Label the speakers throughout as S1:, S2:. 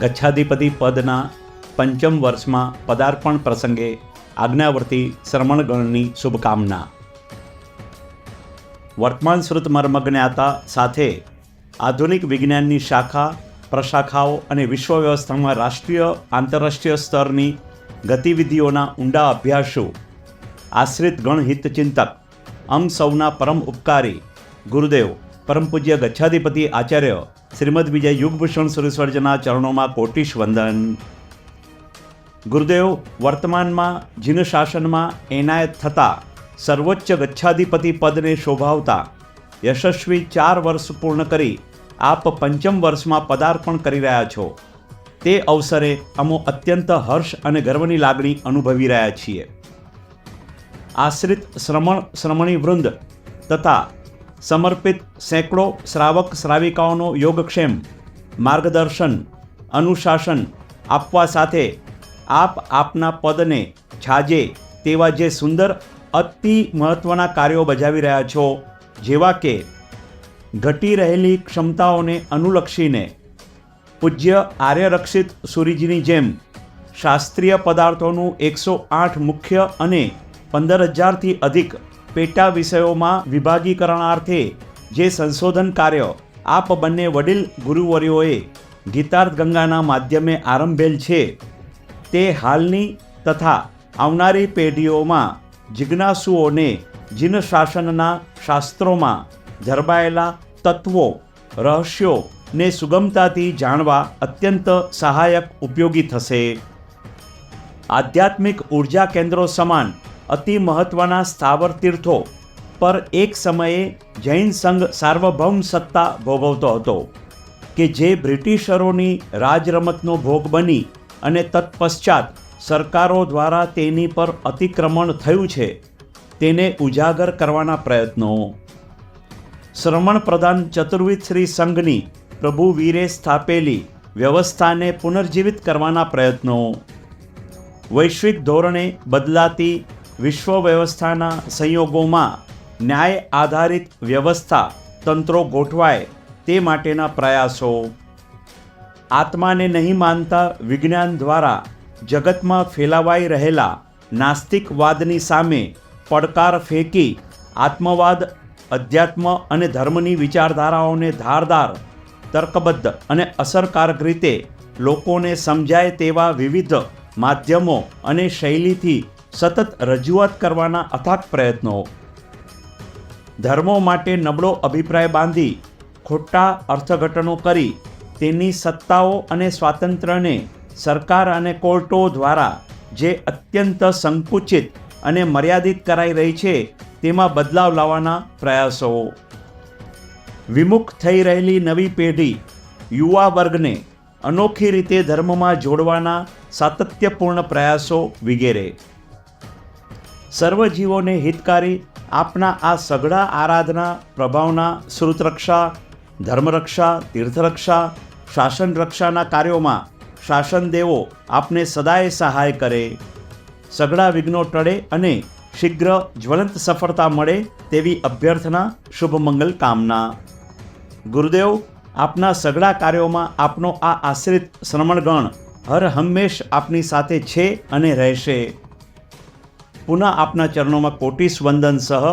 S1: ગચ્છાધિપતિ પદના પંચમ વર્ષમાં પદાર્પણ પ્રસંગે આજ્ઞાવર્તી શ્રમણગણની શુભકામના. વર્તમાન શ્રુત મર્મજ્ઞાતા સાથે આધુનિક વિજ્ઞાનની શાખા, પ્રશાખાઓ અને વિશ્વ વ્યવસ્થામાં રાષ્ટ્રીય, આંતરરાષ્ટ્રીય સ્તરની ગતિવિધિઓના ઊંડા અભ્યાસો, આશ્રિત ગણ હિતચિંતક અમ સૌના પરમ ઉપકારી, ગુરુદેવ, પરમ પૂજ્ય ગચ્છાધિપતિ આચાર્ય શ્રીમદ વિજય યુગભૂષણ સુરેશ્વરજીના ચરણોમાં કોટિશ વંદન. ગુરુદેવ, વર્તમાનમાં જીન શાસનમાં એનાયત થતા સર્વોચ્ચ ગચ્છાધિપતિ પદને શોભાવતા યશસ્વી ચાર વર્ષ પૂર્ણ કરી આપ પંચમ વર્ષમાં પદાર્પણ કરી રહ્યા છો. તે અવસરે અમો અત્યંત હર્ષ અને ગર્વની લાગણી અનુભવી રહ્યા છીએ. આશ્રિત શ્રમણ, શ્રમણી વૃંદ તથા સમર્પિત સેંકડો શ્રાવક શ્રાવિકાઓનો યોગક્ષેમ, માર્ગદર્શન, અનુશાસન આપવા સાથે આપ આપના પદને છાજે તેવા જે સુંદર, અતિ મહત્ત્વના કાર્યો બજાવી રહ્યા છો, જેવા કે ઘટી રહેલી ક્ષમતાઓને અનુલક્ષીને પૂજ્ય આર્યરક્ષિત સૂરીજીની જેમ શાસ્ત્રીય પદાર્થોનું એકસો આઠ મુખ્ય અને પંદર હજારથી અધિક પેટા વિષયોમાં વિભાગીકરણાર્થે જે સંશોધન કાર્ય આપ બંને વડીલ ગુરુવર્યોએ ગીતાર્થ ગંગાના માધ્યમે આરંભેલ છે, તે હાલની તથા આવનારી પેઢીઓમાં જિજ્ઞાસુઓને જીન શાસનના શાસ્ત્રોમાં ધરબાયેલા તત્વો, રહસ્યો ને સુગમતાથી જાણવા અત્યંત સહાયક ઉપયોગી થશે. આધ્યાત્મિક ઊર્જા કેન્દ્રો સમાન અતિ મહત્ત્વના સ્થાવર તીર્થો પર એક સમયે જૈન સંઘ સાર્વભૌમ સત્તા ભોગવતો હતો, કે જે બ્રિટિશરોની રાજરમતનો ભોગ બની અને તત્પશ્ચાત સરકારો દ્વારા તેની પર અતિક્રમણ થયું છે, તેને ઉજાગર કરવાના પ્રયત્નો. શ્રમણ પ્રધાન ચતુર્વિધ શ્રી સંઘની પ્રભુ વીરે સ્થાપેલી વ્યવસ્થાને પુનર્જીવિત કરવાના પ્રયત્નો. વૈશ્વિક ધોરણે બદલાતી વિશ્વ વ્યવસ્થાના સંયોગોમાં ન્યાય આધારિત વ્યવસ્થા તંત્રો ગોઠવાય તે માટેના પ્રયાસો. આત્માને નહીં માનતા વિજ્ઞાન દ્વારા જગતમાં ફેલાવાઈ રહેલા નાસ્તિકવાદની સામે પડકાર ફેંકી આત્મવાદ, અધ્યાત્મ અને ધર્મની વિચારધારાઓને ધારદાર, તર્કબદ્ધ અને અસરકારક રીતે લોકોને સમજાય તેવા વિવિધ માધ્યમો અને શૈલીથી સતત રજૂઆત કરવાના અથાગ પ્રયત્નો. ધર્મો માટે નબળો અભિપ્રાય બાંધી, ખોટા અર્થઘટનો કરી, તેની સત્તાઓ અને સ્વાતંત્ર્યને સરકાર અને કોર્ટો દ્વારા જે અત્યંત સંકુચિત અને મર્યાદિત કરાઈ રહી છે, તેમાં બદલાવ લાવવાના પ્રયાસો. વિમુખ થઈ રહેલી નવી પેઢી યુવા વર્ગને અનોખી રીતે ધર્મમાં જોડવાના સાતત્યપૂર્ણ પ્રયાસો વગેરે. સર્વજીવોને હિતકારી આપના આ સઘળા આરાધના, પ્રભાવના, શ્રુતરક્ષા, ધર્મરક્ષા, તીર્થરક્ષા શાસન રક્ષાના કાર્યોમાં શાસન દેવો આપને સદાય સહાય કરે. સઘળા વિઘ્નો ટળે અને શીઘ્ર જ્વલંત સફળતા મળે તેવી અભ્યર્થના શુભ મંગલ કામના. ગુરુદેવ, આપના સઘળા કાર્યોમાં આપનો આ આશ્રિત શ્રમણગણ હર હંમેશ આપની સાથે છે અને રહેશે. પુનઃ આપના ચરણોમાં કોટીશ વંદન સહ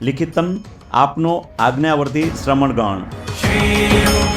S1: લિખિતમ આપનો આજ્ઞાવર્તી શ્રમણગણ
S2: શ્રી